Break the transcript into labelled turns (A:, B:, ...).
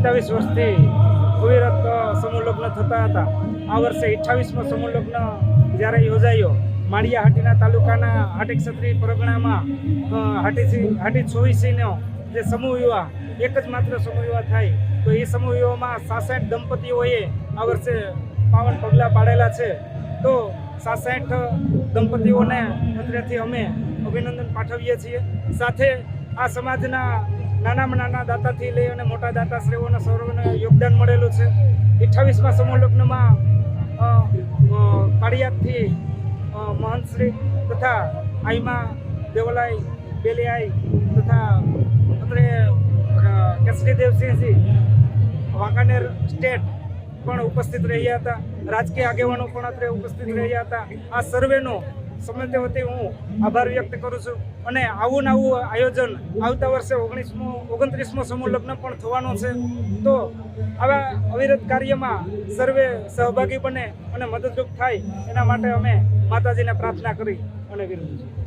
A: સિત્તાવીસ વર્ષથી અવિરત સમૂહ લગ્ન થતા હતા. આ વર્ષે અઠ્ઠાવીસમાં સમૂહ લગ્ન જ્યારે યોજાયો માળિયા હાટીના તાલુકાના હાટી ક્ષત્રિય પરગણામાં હાટી હાટી ચોવીસીનો જે સમૂહ વિવાહ એક જ માત્ર સમૂહ યુવા થાય. તો એ સમૂહ યુવામાં સાસઠ દંપતીઓએ આ વર્ષે પાવન પગલાં પાડેલા છે. તો સાસઠ દંપતીઓને અત્રેથી અમે અભિનંદન પાઠવીએ છીએ. સાથે આ સમાજના નાનામાં નાના દાતાથી લઈ અને મોટા દાતાશ્રીઓને સૌરવને યોગદાન મળેલું છે. અઠ્ઠાવીસમાં સમૂહ લગ્નમાં પાળિયાદથી મહંતશ્રી તથા આઈમા દેવલાઈ, બેલિયાઈ તથા અત્રે કેસરી દેવસિંહજી વાંકાનેર સ્ટેટ પણ ઉપસ્થિત રહ્યા હતા. રાજકીય આગેવાનો પણ અત્રે ઉપસ્થિત રહ્યા હતા. આ સર્વેનો સમય વતી હું આભાર વ્યક્ત કરું છું. અને આવું નવું આયોજન આવતા વર્ષે ઓગણીસમો, ઓગણત્રીસમો સમૂહ લગ્ન પણ થવાનું છે. તો આવા અવિરત કાર્યમાં સર્વે સહભાગી બને અને મદદરૂપ થાય એના માટે અમે માતાજીને પ્રાર્થના કરી અને વિનંતી.